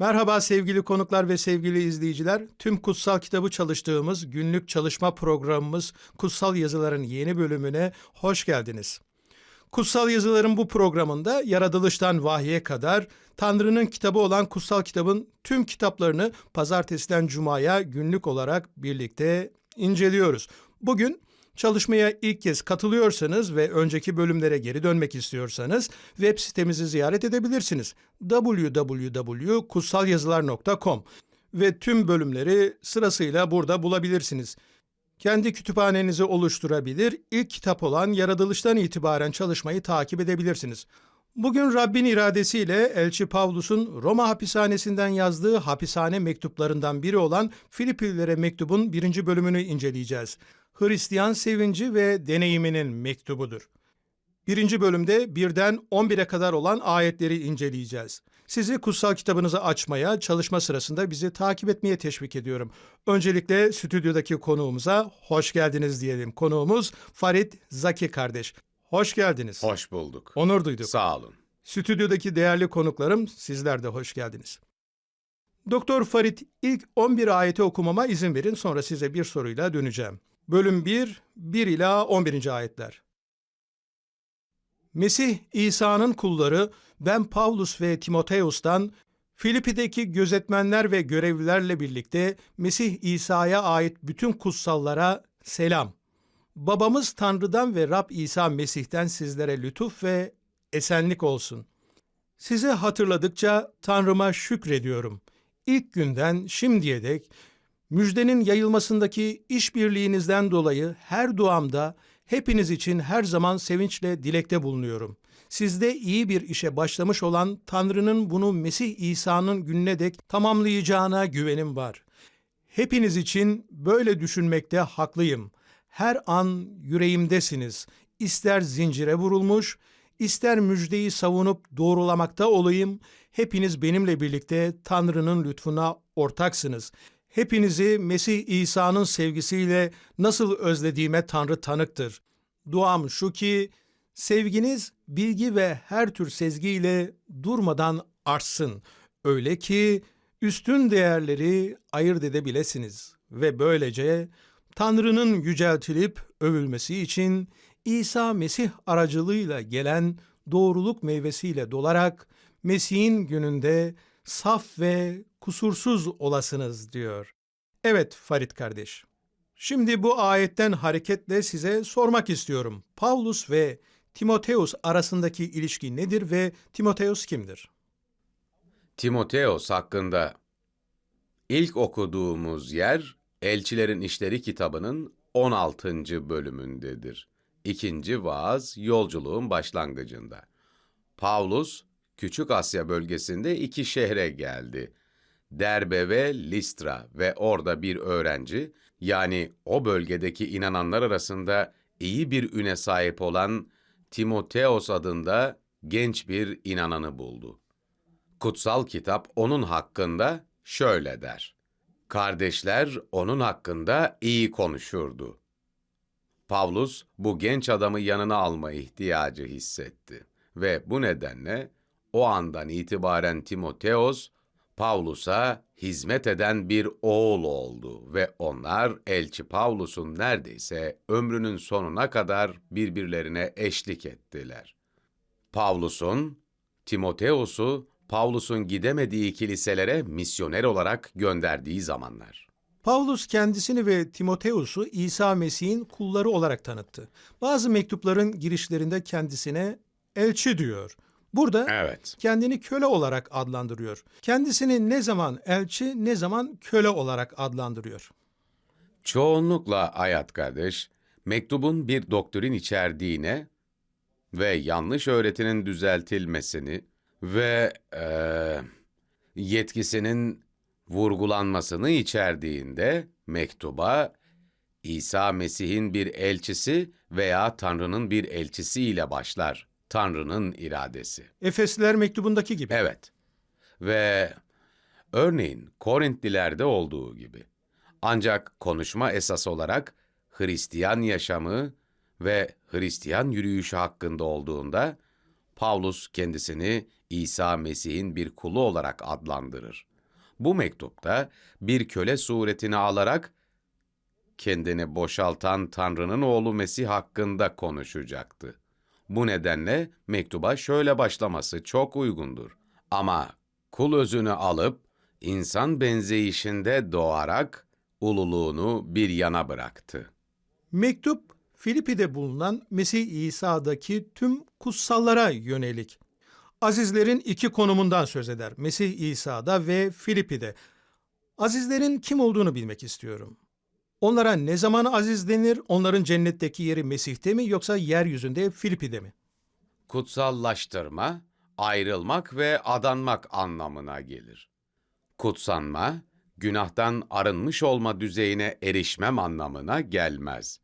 Merhaba sevgili konuklar ve sevgili izleyiciler. Tüm kutsal kitabı çalıştığımız günlük çalışma programımız Kutsal Yazıların yeni bölümüne hoş geldiniz. Kutsal Yazıların bu programında yaratılıştan vahye kadar Tanrı'nın kitabı olan kutsal kitabın tüm kitaplarını pazartesiden cumaya günlük olarak birlikte inceliyoruz. Bugün Çalışmaya ilk kez katılıyorsanız ve önceki bölümlere geri dönmek istiyorsanız web sitemizi ziyaret edebilirsiniz. www.kutsalyazılar.com ve tüm bölümleri sırasıyla burada bulabilirsiniz. Kendi kütüphanenizi oluşturabilir, ilk kitap olan Yaratılıştan itibaren çalışmayı takip edebilirsiniz. Bugün Rabbin iradesiyle Elçi Pavlus'un Roma hapishanesinden yazdığı hapishane mektuplarından biri olan Filipililere mektubun birinci bölümünü inceleyeceğiz. Hristiyan sevinci ve deneyiminin mektubudur. Birinci bölümde birden 11'e kadar olan ayetleri inceleyeceğiz. Sizi kutsal kitabınızı açmaya, çalışma sırasında bizi takip etmeye teşvik ediyorum. Öncelikle stüdyodaki konuğumuza hoş geldiniz diyelim. Konuğumuz Farid Zaki kardeş. Hoş geldiniz. Hoş bulduk. Onur duyduk. Sağ olun. Stüdyodaki değerli konuklarım sizler de hoş geldiniz. Doktor Farid ilk 11 ayeti okumama izin verin sonra size bir soruyla döneceğim. Bölüm 1, 1 ila 11. ayetler. Mesih İsa'nın kulları ben Pavlus ve Timoteus'tan Filipi'deki gözetmenler ve görevlilerle birlikte Mesih İsa'ya ait bütün kutsallara selam. Babamız Tanrı'dan ve Rab İsa Mesih'ten sizlere lütuf ve esenlik olsun. Sizi hatırladıkça Tanrıma şükrediyorum. İlk günden şimdiye dek müjdenin yayılmasındaki işbirliğinizden dolayı her duamda hepiniz için her zaman sevinçle dilekte bulunuyorum. Sizde iyi bir işe başlamış olan Tanrı'nın bunu Mesih İsa'nın gününe dek tamamlayacağına güvenim var. Hepiniz için böyle düşünmekte haklıyım. Her an yüreğimdesiniz. İster zincire vurulmuş, ister müjdeyi savunup doğrulamakta olayım, hepiniz benimle birlikte Tanrı'nın lütfuna ortaksınız. Hepinizi Mesih İsa'nın sevgisiyle nasıl özlediğime Tanrı tanıktır. Duam şu ki, sevginiz bilgi ve her tür sezgiyle durmadan artsın. Öyle ki üstün değerleri ayırt edebilesiniz ve böylece Tanrı'nın yüceltilip övülmesi için İsa Mesih aracılığıyla gelen doğruluk meyvesiyle dolarak Mesih'in gününde saf ve kusursuz olasınız diyor. Evet Farid kardeş. Şimdi bu ayetten hareketle size sormak istiyorum. Paulus ve Timoteus arasındaki ilişki nedir ve Timoteus kimdir? Timoteos hakkında ilk okuduğumuz yer Elçilerin İşleri kitabının 16. bölümündedir. İkinci vaaz yolculuğun başlangıcında. Pavlus, Küçük Asya bölgesinde iki şehre geldi. Derbe ve Listra ve orada bir öğrenci, yani o bölgedeki inananlar arasında iyi bir üne sahip olan Timoteos adında genç bir inananı buldu. Kutsal kitap onun hakkında şöyle der. Kardeşler onun hakkında iyi konuşurdu. Pavlus bu genç adamı yanına alma ihtiyacı hissetti ve bu nedenle o andan itibaren Timoteos Pavlus'a hizmet eden bir oğul oldu ve onlar elçi Pavlus'un neredeyse ömrünün sonuna kadar birbirlerine eşlik ettiler. Pavlus'un Timoteos'u Pavlus'un gidemediği kiliselere misyoner olarak gönderdiği zamanlar. Pavlus kendisini ve Timoteus'u İsa Mesih'in kulları olarak tanıttı. Bazı mektupların girişlerinde kendisine elçi diyor. Burada Evet. kendini köle olarak adlandırıyor. Kendisini ne zaman elçi ne zaman köle olarak adlandırıyor. Çoğunlukla Ayat kardeş, mektubun bir doktrin içerdiğine ve yanlış öğretinin düzeltilmesini ve eee, yetkisinin vurgulanmasını içerdiğinde mektuba İsa Mesih'in bir elçisi veya Tanrı'nın bir elçisi ile başlar. Tanrı'nın iradesi. Efesliler mektubundaki gibi. Evet. Ve örneğin Korintlilerde olduğu gibi. Ancak konuşma esas olarak Hristiyan yaşamı ve Hristiyan yürüyüşü hakkında olduğunda Pavlus kendisini İsa Mesih'in bir kulu olarak adlandırır. Bu mektupta bir köle suretini alarak kendini boşaltan Tanrı'nın oğlu Mesih hakkında konuşacaktı. Bu nedenle mektuba şöyle başlaması çok uygundur. Ama kul özünü alıp insan benzeyişinde doğarak ululuğunu bir yana bıraktı. Mektup Filipi'de bulunan Mesih İsa'daki tüm kutsallara yönelik. Azizlerin iki konumundan söz eder. Mesih İsa'da ve Filipi'de. Azizlerin kim olduğunu bilmek istiyorum. Onlara ne zaman aziz denir? Onların cennetteki yeri Mesih'te mi yoksa yeryüzünde Filipi'de mi? Kutsallaştırma, ayrılmak ve adanmak anlamına gelir. Kutsanma, günahtan arınmış olma düzeyine erişmem anlamına gelmez.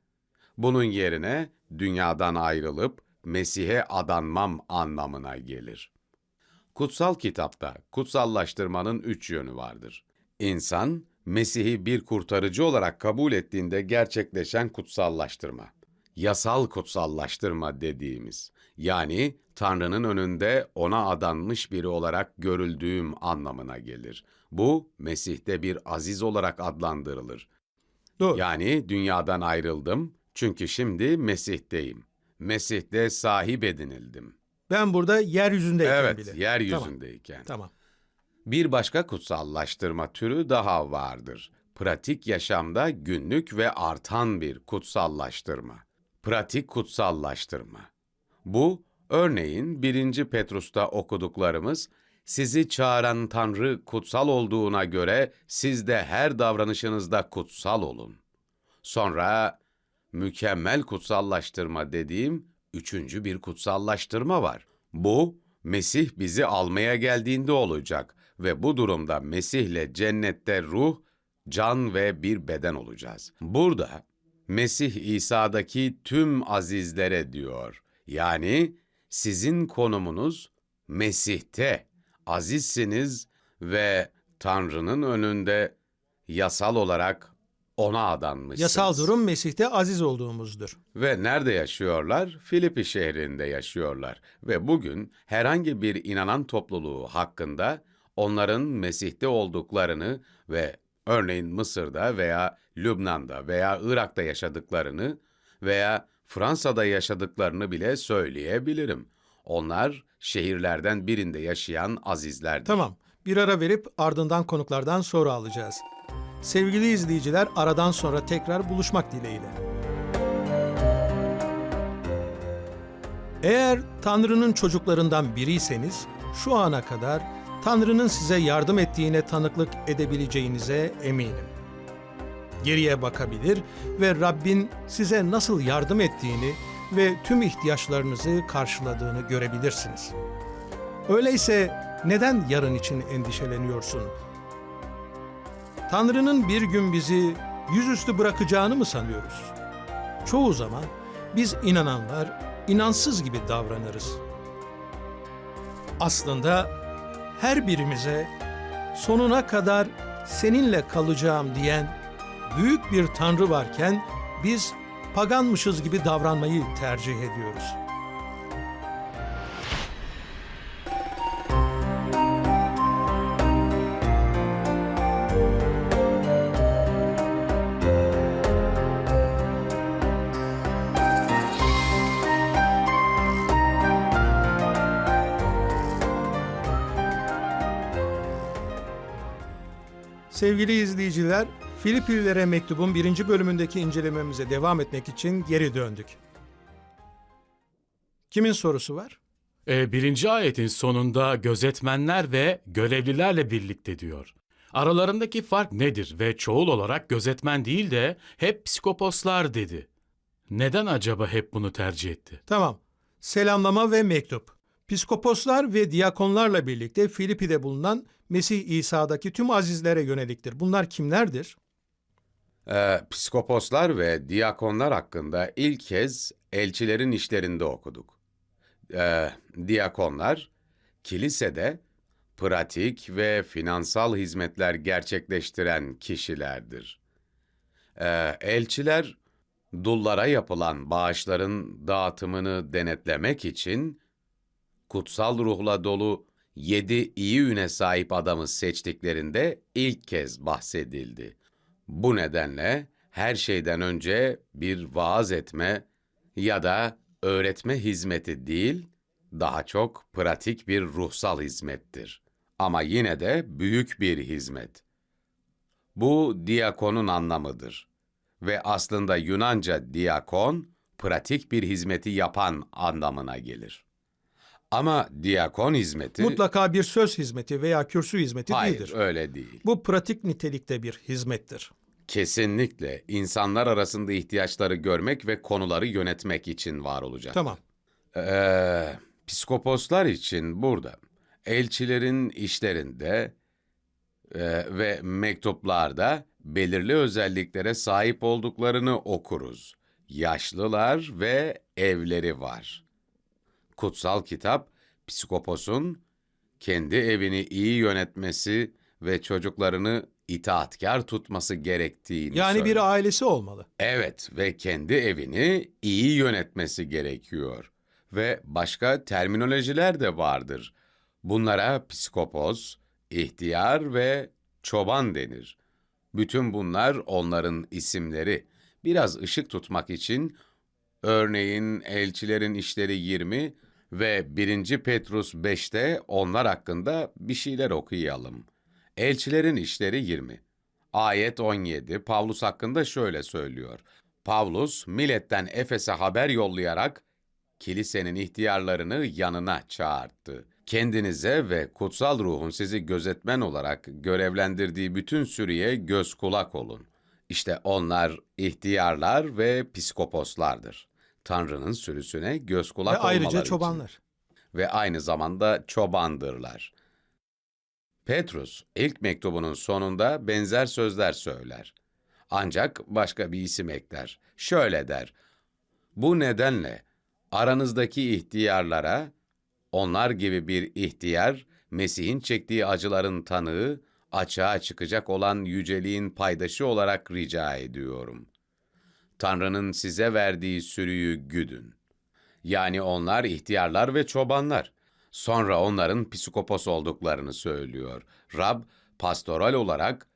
Bunun yerine dünyadan ayrılıp Mesih'e adanmam anlamına gelir. Kutsal kitapta kutsallaştırmanın üç yönü vardır. İnsan, Mesih'i bir kurtarıcı olarak kabul ettiğinde gerçekleşen kutsallaştırma. Yasal kutsallaştırma dediğimiz, yani Tanrı'nın önünde ona adanmış biri olarak görüldüğüm anlamına gelir. Bu, Mesih'te bir aziz olarak adlandırılır. Doğru. Yani dünyadan ayrıldım çünkü şimdi Mesih'teyim. Mesih'te sahip edinildim. Ben burada yeryüzündeyken Evet, bile. yeryüzündeyken. Tamam. Bir başka kutsallaştırma türü daha vardır. Pratik yaşamda günlük ve artan bir kutsallaştırma. Pratik kutsallaştırma. Bu, örneğin 1. Petrus'ta okuduklarımız, sizi çağıran Tanrı kutsal olduğuna göre siz de her davranışınızda kutsal olun. Sonra mükemmel kutsallaştırma dediğim üçüncü bir kutsallaştırma var. Bu, Mesih bizi almaya geldiğinde olacak ve bu durumda Mesih'le cennette ruh, can ve bir beden olacağız. Burada Mesih İsa'daki tüm azizlere diyor. Yani sizin konumunuz Mesih'te. Azizsiniz ve Tanrı'nın önünde yasal olarak ona adanmışsınız. Yasal durum Mesih'te aziz olduğumuzdur. Ve nerede yaşıyorlar? Filipi şehrinde yaşıyorlar. Ve bugün herhangi bir inanan topluluğu hakkında onların Mesih'te olduklarını ve örneğin Mısır'da veya Lübnan'da veya Irak'ta yaşadıklarını veya Fransa'da yaşadıklarını bile söyleyebilirim. Onlar şehirlerden birinde yaşayan azizlerdir. Tamam. Bir ara verip ardından konuklardan soru alacağız. Sevgili izleyiciler, aradan sonra tekrar buluşmak dileğiyle. Eğer Tanrı'nın çocuklarından biriyseniz, şu ana kadar Tanrı'nın size yardım ettiğine tanıklık edebileceğinize eminim. Geriye bakabilir ve Rabbin size nasıl yardım ettiğini ve tüm ihtiyaçlarınızı karşıladığını görebilirsiniz. Öyleyse neden yarın için endişeleniyorsun? Tanrı'nın bir gün bizi yüzüstü bırakacağını mı sanıyoruz? Çoğu zaman biz inananlar inansız gibi davranırız. Aslında her birimize sonuna kadar seninle kalacağım diyen büyük bir Tanrı varken biz paganmışız gibi davranmayı tercih ediyoruz. Sevgili izleyiciler, Filipinlilere mektubun birinci bölümündeki incelememize devam etmek için geri döndük. Kimin sorusu var? E, birinci ayetin sonunda gözetmenler ve görevlilerle birlikte diyor. Aralarındaki fark nedir ve çoğul olarak gözetmen değil de hep psikoposlar dedi. Neden acaba hep bunu tercih etti? Tamam. Selamlama ve mektup. Piskoposlar ve diakonlarla birlikte Filipi'de bulunan Mesih İsa'daki tüm azizlere yöneliktir. Bunlar kimlerdir? Ee, psikoposlar ve diakonlar hakkında ilk kez elçilerin işlerinde okuduk. Ee, diakonlar, kilisede pratik ve finansal hizmetler gerçekleştiren kişilerdir. Ee, elçiler, dullara yapılan bağışların dağıtımını denetlemek için kutsal ruhla dolu yedi iyi üne sahip adamı seçtiklerinde ilk kez bahsedildi. Bu nedenle her şeyden önce bir vaaz etme ya da öğretme hizmeti değil, daha çok pratik bir ruhsal hizmettir. Ama yine de büyük bir hizmet. Bu diakonun anlamıdır. Ve aslında Yunanca diakon, pratik bir hizmeti yapan anlamına gelir. Ama diakon hizmeti... Mutlaka bir söz hizmeti veya kürsü hizmeti Hayır, değildir. öyle değil. Bu pratik nitelikte bir hizmettir. Kesinlikle insanlar arasında ihtiyaçları görmek ve konuları yönetmek için var olacak. Tamam. Ee, psikoposlar için burada elçilerin işlerinde e, ve mektuplarda belirli özelliklere sahip olduklarını okuruz. Yaşlılar ve evleri var. Kutsal kitap psikoposun kendi evini iyi yönetmesi ve çocuklarını itaatkar tutması gerektiğini Yani söyler. bir ailesi olmalı. Evet ve kendi evini iyi yönetmesi gerekiyor. Ve başka terminolojiler de vardır. Bunlara psikopos, ihtiyar ve çoban denir. Bütün bunlar onların isimleri. Biraz ışık tutmak için örneğin Elçilerin İşleri 20 ve 1. Petrus 5'te onlar hakkında bir şeyler okuyalım. Elçilerin İşleri 20 Ayet 17 Pavlus hakkında şöyle söylüyor. Pavlus, Milet'ten Efes'e haber yollayarak kilisenin ihtiyarlarını yanına çağırdı. Kendinize ve kutsal ruhun sizi gözetmen olarak görevlendirdiği bütün sürüye göz kulak olun. İşte onlar ihtiyarlar ve psikoposlardır. Tanrı'nın sürüsüne göz kulak Ve ayrıca olmaları için çobanlar. ve aynı zamanda çobandırlar. Petrus ilk mektubunun sonunda benzer sözler söyler. Ancak başka bir isim ekler. Şöyle der. Bu nedenle aranızdaki ihtiyarlara onlar gibi bir ihtiyar Mesih'in çektiği acıların tanığı, açığa çıkacak olan yüceliğin paydaşı olarak rica ediyorum. Tanrı'nın size verdiği sürüyü güdün. Yani onlar ihtiyarlar ve çobanlar. Sonra onların psikopos olduklarını söylüyor. Rab, pastoral olarak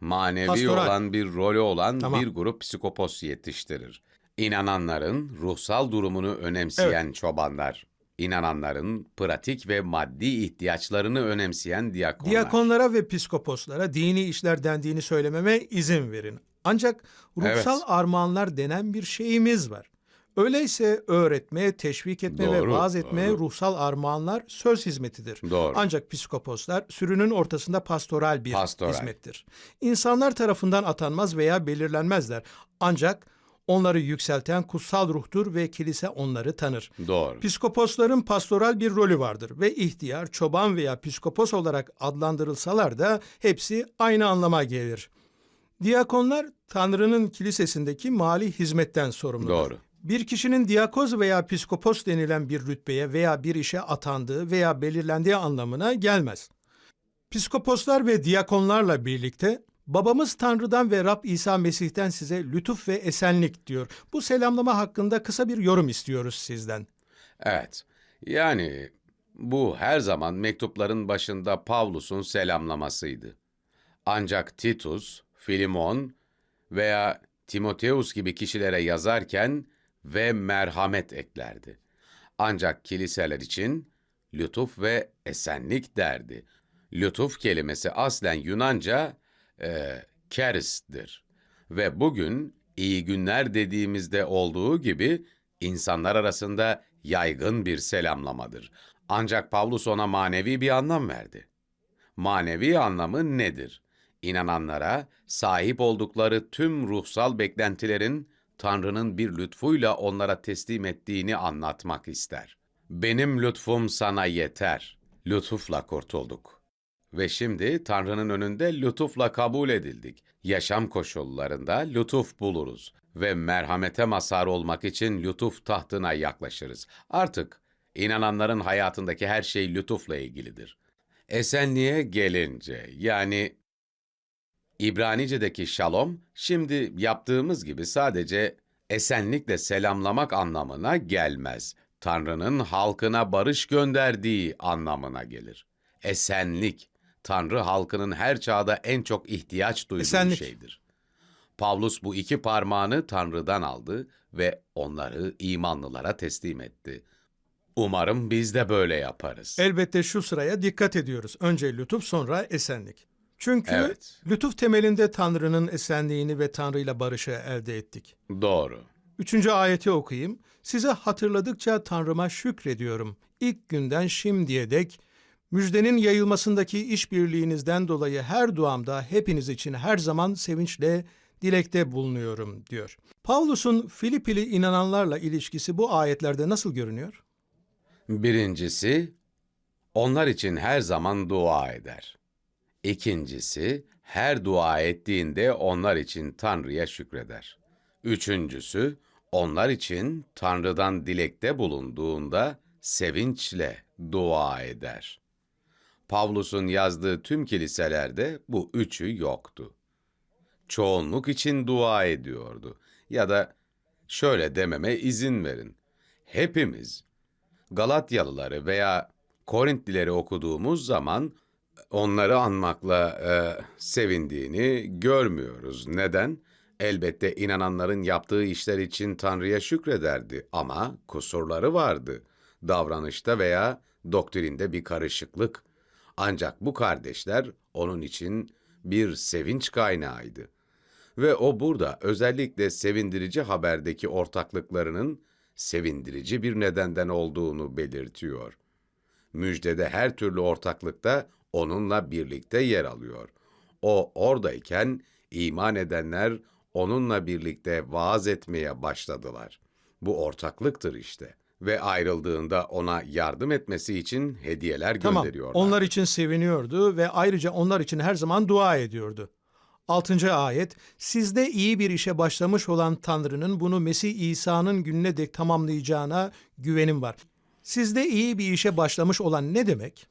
manevi Pastoral. olan bir rolü olan Tamam. bir grup psikopos yetiştirir. İnananların ruhsal durumunu önemseyen çobanlar. İnananların pratik ve maddi ihtiyaçlarını önemseyen diyakonlar. Diyakonlara ve psikoposlara dini işler dendiğini söylememe izin verin. Ancak ruhsal Evet. armağanlar denen bir şeyimiz var. Öyleyse öğretme, teşvik etme ve vaaz etme doğru. ruhsal armağanlar söz hizmetidir. Doğru. Ancak psikoposlar sürünün ortasında pastoral bir Pastoral. hizmettir. İnsanlar tarafından atanmaz veya belirlenmezler. Ancak onları yükselten kutsal ruhtur ve kilise onları tanır. Doğru. Piskoposların pastoral bir rolü vardır ve ihtiyar, çoban veya piskopos olarak adlandırılsalar da hepsi aynı anlama gelir. Diyakonlar Tanrı'nın kilisesindeki mali hizmetten sorumludur. Doğru. Bir kişinin diyakoz veya piskopos denilen bir rütbeye veya bir işe atandığı veya belirlendiği anlamına gelmez. Piskoposlar ve diyakonlarla birlikte Babamız Tanrı'dan ve Rab İsa Mesih'ten size lütuf ve esenlik diyor. Bu selamlama hakkında kısa bir yorum istiyoruz sizden. Evet. Yani bu her zaman mektupların başında Pavlus'un selamlamasıydı. Ancak Titus, Filimon veya Timoteus gibi kişilere yazarken ve merhamet eklerdi. Ancak kiliseler için lütuf ve esenlik derdi. Lütuf kelimesi aslen Yunanca e, keris'tir. Ve bugün iyi günler dediğimizde olduğu gibi insanlar arasında yaygın bir selamlamadır. Ancak Pavlus ona manevi bir anlam verdi. Manevi anlamı nedir? İnananlara sahip oldukları tüm ruhsal beklentilerin Tanrı'nın bir lütfuyla onlara teslim ettiğini anlatmak ister. Benim lütfum sana yeter. Lütufla kurtulduk. Ve şimdi Tanrı'nın önünde lütufla kabul edildik. Yaşam koşullarında lütuf buluruz ve merhamete mazhar olmak için lütuf tahtına yaklaşırız. Artık inananların hayatındaki her şey lütufla ilgilidir. Esenliğe gelince yani İbranice'deki şalom şimdi yaptığımız gibi sadece esenlikle selamlamak anlamına gelmez. Tanrı'nın halkına barış gönderdiği anlamına gelir. Esenlik, Tanrı halkının her çağda en çok ihtiyaç duyduğu Esenlik. şeydir. Pavlus bu iki parmağını Tanrı'dan aldı ve onları imanlılara teslim etti. Umarım biz de böyle yaparız. Elbette şu sıraya dikkat ediyoruz. Önce lütuf sonra esenlik. Çünkü Evet. lütuf temelinde Tanrı'nın esenliğini ve Tanrı'yla barışı elde ettik. Doğru. Üçüncü ayeti okuyayım. Size hatırladıkça Tanrı'ma şükrediyorum. İlk günden şimdiye dek müjdenin yayılmasındaki işbirliğinizden dolayı her duamda hepiniz için her zaman sevinçle dilekte bulunuyorum diyor. Pavlus'un Filipili inananlarla ilişkisi bu ayetlerde nasıl görünüyor? Birincisi, onlar için her zaman dua eder. İkincisi, her dua ettiğinde onlar için Tanrı'ya şükreder. Üçüncüsü, onlar için Tanrı'dan dilekte bulunduğunda sevinçle dua eder. Pavlus'un yazdığı tüm kiliselerde bu üçü yoktu. Çoğunluk için dua ediyordu. Ya da şöyle dememe izin verin. Hepimiz Galatyalıları veya Korintlileri okuduğumuz zaman onları anmakla e, sevindiğini görmüyoruz. Neden? Elbette inananların yaptığı işler için Tanrı'ya şükrederdi ama kusurları vardı. Davranışta veya doktrinde bir karışıklık. Ancak bu kardeşler onun için bir sevinç kaynağıydı. Ve o burada özellikle sevindirici haberdeki ortaklıklarının sevindirici bir nedenden olduğunu belirtiyor. Müjdede her türlü ortaklıkta onunla birlikte yer alıyor. O oradayken iman edenler onunla birlikte vaaz etmeye başladılar. Bu ortaklıktır işte. Ve ayrıldığında ona yardım etmesi için hediyeler Tamam, gönderiyorlar. onlar için seviniyordu ve ayrıca onlar için her zaman dua ediyordu. Altıncı ayet, sizde iyi bir işe başlamış olan Tanrı'nın bunu Mesih İsa'nın gününe dek tamamlayacağına güvenim var. Sizde iyi bir işe başlamış olan ne demek?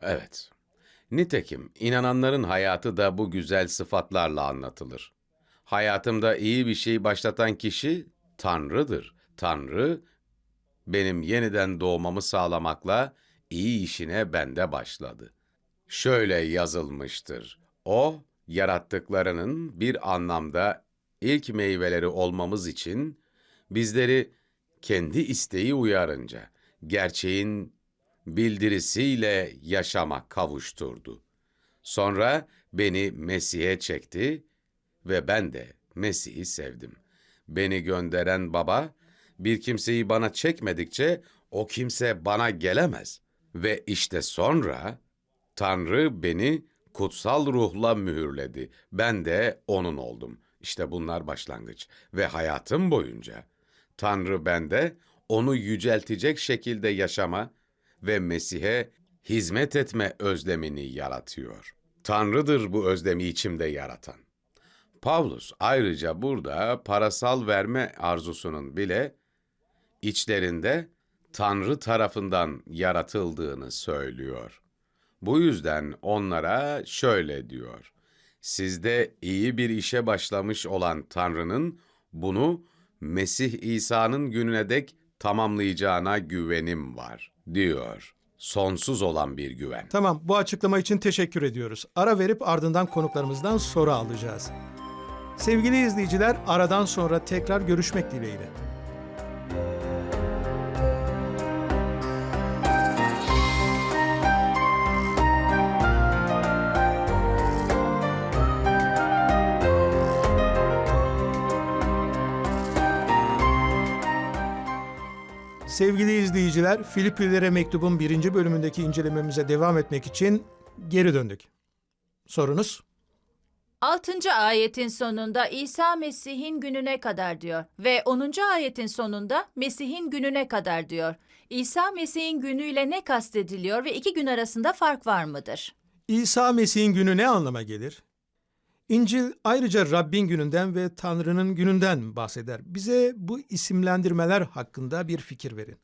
Evet. Nitekim inananların hayatı da bu güzel sıfatlarla anlatılır. Hayatımda iyi bir şey başlatan kişi Tanrı'dır. Tanrı benim yeniden doğmamı sağlamakla iyi işine bende başladı. Şöyle yazılmıştır. O yarattıklarının bir anlamda ilk meyveleri olmamız için bizleri kendi isteği uyarınca gerçeğin bildirisiyle yaşama kavuşturdu. Sonra beni Mesih'e çekti ve ben de Mesih'i sevdim. Beni gönderen baba, bir kimseyi bana çekmedikçe o kimse bana gelemez. Ve işte sonra Tanrı beni kutsal ruhla mühürledi. Ben de onun oldum. İşte bunlar başlangıç. Ve hayatım boyunca Tanrı bende onu yüceltecek şekilde yaşama ve Mesih'e hizmet etme özlemini yaratıyor. Tanrı'dır bu özlemi içimde yaratan. Pavlus ayrıca burada parasal verme arzusunun bile içlerinde Tanrı tarafından yaratıldığını söylüyor. Bu yüzden onlara şöyle diyor. Sizde iyi bir işe başlamış olan Tanrı'nın bunu Mesih İsa'nın gününe dek tamamlayacağına güvenim var, diyor. Sonsuz olan bir güven. Tamam, bu açıklama için teşekkür ediyoruz. Ara verip ardından konuklarımızdan soru alacağız. Sevgili izleyiciler, aradan sonra tekrar görüşmek dileğiyle. Sevgili izleyiciler, Filiplilere mektubun birinci bölümündeki incelememize devam etmek için geri döndük. Sorunuz? 6. ayetin sonunda İsa Mesih'in gününe kadar diyor ve 10. ayetin sonunda Mesih'in gününe kadar diyor. İsa Mesih'in günüyle ne kastediliyor ve iki gün arasında fark var mıdır? İsa Mesih'in günü ne anlama gelir? İncil ayrıca Rabbin gününden ve Tanrı'nın gününden bahseder. Bize bu isimlendirmeler hakkında bir fikir verin.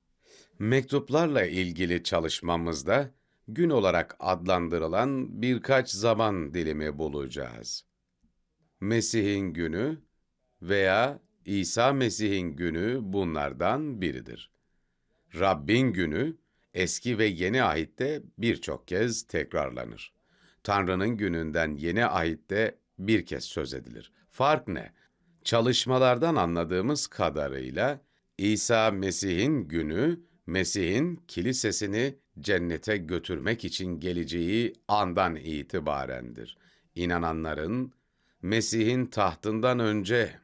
Mektuplarla ilgili çalışmamızda gün olarak adlandırılan birkaç zaman dilimi bulacağız. Mesih'in günü veya İsa Mesih'in günü bunlardan biridir. Rabbin günü eski ve yeni ahitte birçok kez tekrarlanır. Tanrı'nın gününden yeni ahitte bir kez söz edilir. Fark ne? Çalışmalardan anladığımız kadarıyla İsa Mesih'in günü, Mesih'in kilisesini cennete götürmek için geleceği andan itibarendir. İnananların Mesih'in tahtından önce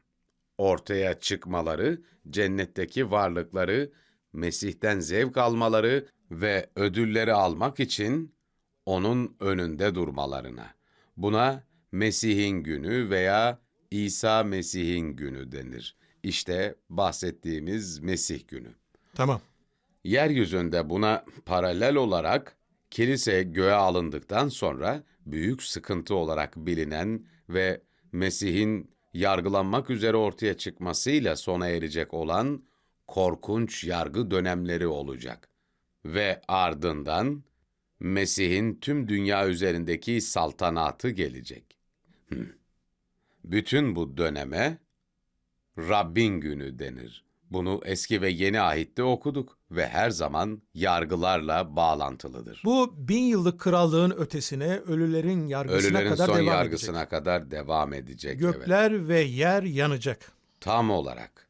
ortaya çıkmaları, cennetteki varlıkları, Mesih'ten zevk almaları ve ödülleri almak için onun önünde durmalarına. Buna Mesih'in günü veya İsa Mesih'in günü denir. İşte bahsettiğimiz Mesih günü. Tamam. Yeryüzünde buna paralel olarak kilise göğe alındıktan sonra büyük sıkıntı olarak bilinen ve Mesih'in yargılanmak üzere ortaya çıkmasıyla sona erecek olan korkunç yargı dönemleri olacak. Ve ardından Mesih'in tüm dünya üzerindeki saltanatı gelecek. Bütün bu döneme Rabbin günü denir. Bunu eski ve yeni ahitte okuduk ve her zaman yargılarla bağlantılıdır. Bu bin yıllık krallığın ötesine ölülerin yargısına Ölülerin kadar son devam yargısına edecek. kadar devam edecek. evet. Gökler ve yer yanacak. Tam olarak.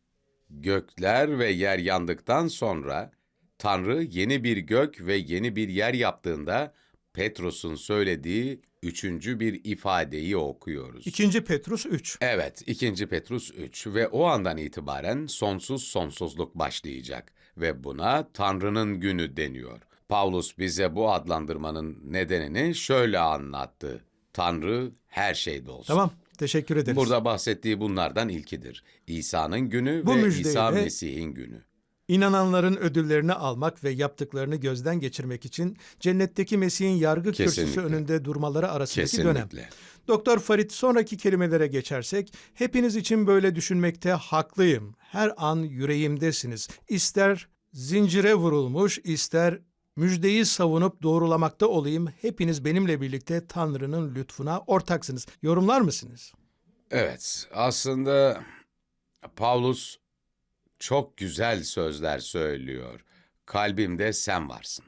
Gökler ve yer yandıktan sonra Tanrı yeni bir gök ve yeni bir yer yaptığında Petrus'un söylediği üçüncü bir ifadeyi okuyoruz. 2. Petrus 3. Evet, 2. Petrus 3 ve o andan itibaren sonsuz sonsuzluk başlayacak ve buna Tanrı'nın günü deniyor. Paulus bize bu adlandırmanın nedenini şöyle anlattı. Tanrı her şeyde olsun. Tamam. Teşekkür ederiz. Burada bahsettiği bunlardan ilkidir. İsa'nın günü Bu ve müjdeyle- İsa Mesih'in günü. İnananların ödüllerini almak ve yaptıklarını gözden geçirmek için cennetteki Mesih'in yargı kürsüsü Kesinlikle. önünde durmaları arasındaki dönem. Kesinlikle. Doktor Farid sonraki kelimelere geçersek, hepiniz için böyle düşünmekte haklıyım. Her an yüreğimdesiniz. İster zincire vurulmuş, ister müjdeyi savunup doğrulamakta olayım. Hepiniz benimle birlikte Tanrı'nın lütfuna ortaksınız. Yorumlar mısınız? Evet, aslında Paulus çok güzel sözler söylüyor. Kalbimde sen varsın.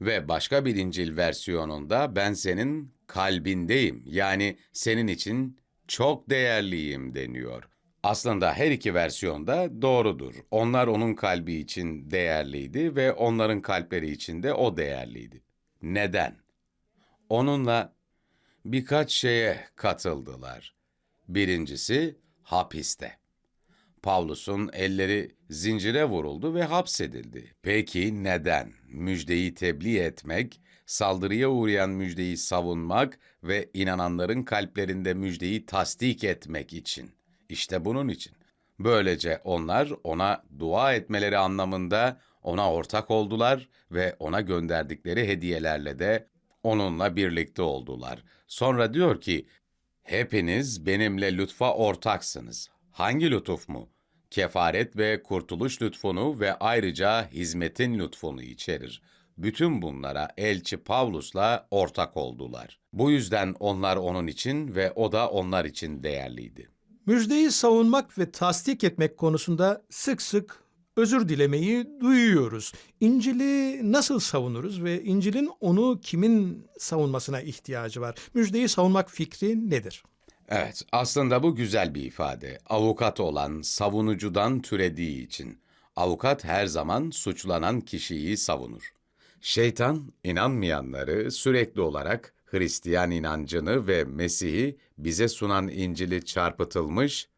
Ve başka bir İncil versiyonunda ben senin kalbindeyim. Yani senin için çok değerliyim deniyor. Aslında her iki versiyonda doğrudur. Onlar onun kalbi için değerliydi ve onların kalpleri için de o değerliydi. Neden? Onunla birkaç şeye katıldılar. Birincisi hapiste. Pavlus'un elleri zincire vuruldu ve hapsedildi. Peki neden? Müjdeyi tebliğ etmek, saldırıya uğrayan müjdeyi savunmak ve inananların kalplerinde müjdeyi tasdik etmek için. İşte bunun için. Böylece onlar ona dua etmeleri anlamında ona ortak oldular ve ona gönderdikleri hediyelerle de onunla birlikte oldular. Sonra diyor ki, Hepiniz benimle lütfa ortaksınız. Hangi lütuf mu? Kefaret ve kurtuluş lütfunu ve ayrıca hizmetin lütfunu içerir. Bütün bunlara elçi Pavlus'la ortak oldular. Bu yüzden onlar onun için ve o da onlar için değerliydi. Müjdeyi savunmak ve tasdik etmek konusunda sık sık özür dilemeyi duyuyoruz. İncil'i nasıl savunuruz ve İncil'in onu kimin savunmasına ihtiyacı var? Müjdeyi savunmak fikri nedir? Evet, aslında bu güzel bir ifade. Avukat olan savunucudan türediği için. Avukat her zaman suçlanan kişiyi savunur. Şeytan, inanmayanları sürekli olarak Hristiyan inancını ve Mesih'i bize sunan İncil'i çarpıtılmış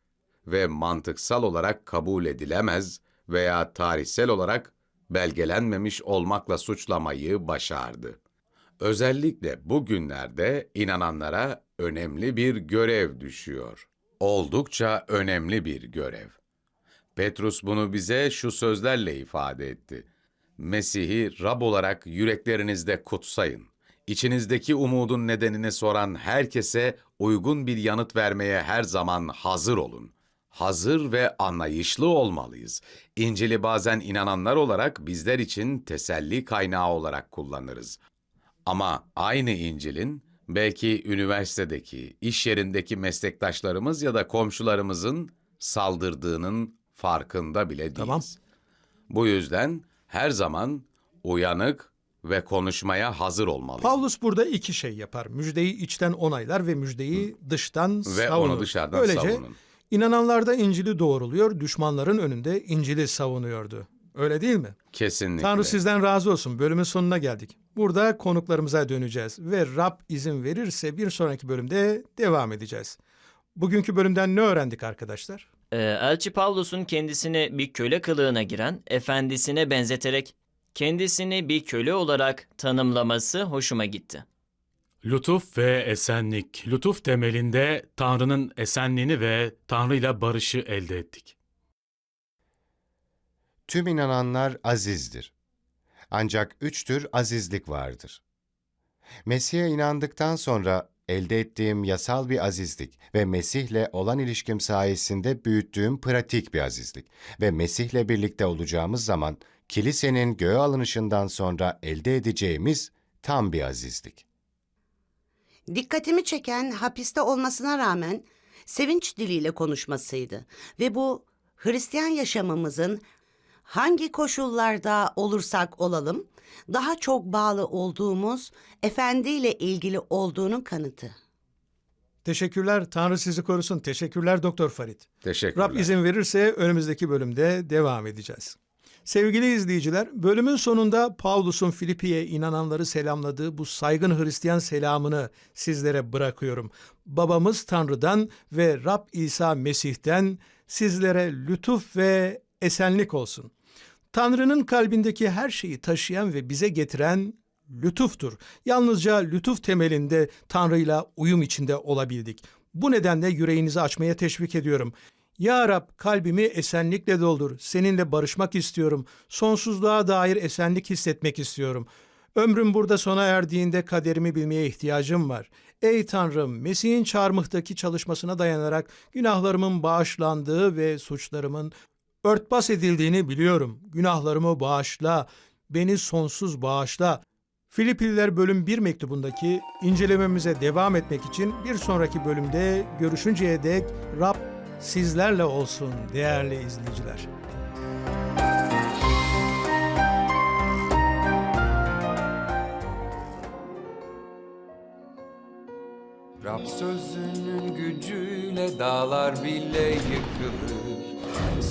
ve mantıksal olarak kabul edilemez veya tarihsel olarak belgelenmemiş olmakla suçlamayı başardı. Özellikle bu günlerde inananlara önemli bir görev düşüyor. Oldukça önemli bir görev. Petrus bunu bize şu sözlerle ifade etti. Mesih'i Rab olarak yüreklerinizde kutsayın. İçinizdeki umudun nedenini soran herkese uygun bir yanıt vermeye her zaman hazır olun. Hazır ve anlayışlı olmalıyız. İncil'i bazen inananlar olarak bizler için teselli kaynağı olarak kullanırız. Ama aynı İncil'in belki üniversitedeki, iş yerindeki meslektaşlarımız ya da komşularımızın saldırdığının farkında bile değiliz. Tamam. Bu yüzden her zaman uyanık ve konuşmaya hazır olmalıyız. Pavlus burada iki şey yapar. Müjdeyi içten onaylar ve müjdeyi dıştan Ve savunur. onu dışarıdan Böylece savunun. inananlarda İncil'i doğruluyor, düşmanların önünde İncil'i savunuyordu. Öyle değil mi? Kesinlikle. Tanrı sizden razı olsun. Bölümün sonuna geldik. Burada konuklarımıza döneceğiz ve Rab izin verirse bir sonraki bölümde devam edeceğiz. Bugünkü bölümden ne öğrendik arkadaşlar? Ee, Elçi Pavlus'un kendisini bir köle kılığına giren efendisine benzeterek kendisini bir köle olarak tanımlaması hoşuma gitti. Lütuf ve esenlik. Lütuf temelinde Tanrı'nın esenliğini ve Tanrı'yla barışı elde ettik. Tüm inananlar azizdir. Ancak üç tür azizlik vardır. Mesih'e inandıktan sonra elde ettiğim yasal bir azizlik ve Mesih'le olan ilişkim sayesinde büyüttüğüm pratik bir azizlik ve Mesih'le birlikte olacağımız zaman kilisenin göğe alınışından sonra elde edeceğimiz tam bir azizlik. Dikkatimi çeken hapiste olmasına rağmen sevinç diliyle konuşmasıydı ve bu Hristiyan yaşamımızın hangi koşullarda olursak olalım daha çok bağlı olduğumuz Efendi ile ilgili olduğunun kanıtı. Teşekkürler. Tanrı sizi korusun. Teşekkürler Doktor Farit. Teşekkürler. Rab izin verirse önümüzdeki bölümde devam edeceğiz. Sevgili izleyiciler, bölümün sonunda Pavlus'un Filipi'ye inananları selamladığı bu saygın Hristiyan selamını sizlere bırakıyorum. Babamız Tanrı'dan ve Rab İsa Mesih'ten sizlere lütuf ve esenlik olsun. Tanrı'nın kalbindeki her şeyi taşıyan ve bize getiren lütuftur. Yalnızca lütuf temelinde Tanrı'yla uyum içinde olabildik. Bu nedenle yüreğinizi açmaya teşvik ediyorum. Ya Rab kalbimi esenlikle doldur. Seninle barışmak istiyorum. Sonsuzluğa dair esenlik hissetmek istiyorum. Ömrüm burada sona erdiğinde kaderimi bilmeye ihtiyacım var. Ey Tanrım, Mesih'in çarmıhtaki çalışmasına dayanarak günahlarımın bağışlandığı ve suçlarımın örtbas edildiğini biliyorum. Günahlarımı bağışla, beni sonsuz bağışla. Filipililer bölüm 1 mektubundaki incelememize devam etmek için bir sonraki bölümde görüşünceye dek Rab sizlerle olsun değerli izleyiciler. Rab sözünün gücüyle dağlar bile yıkılır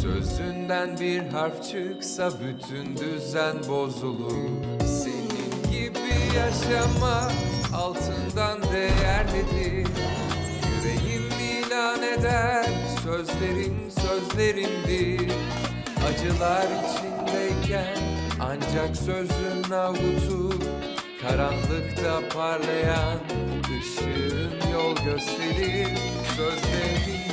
Sözünden bir harf çıksa bütün düzen bozulur. Senin gibi yaşama altından değerlidir. Yüreğim ilan eder sözlerin sözlerimdir. Acılar içindeyken ancak sözün avutur Karanlıkta parlayan ışığın yol gösterir. Sözlerin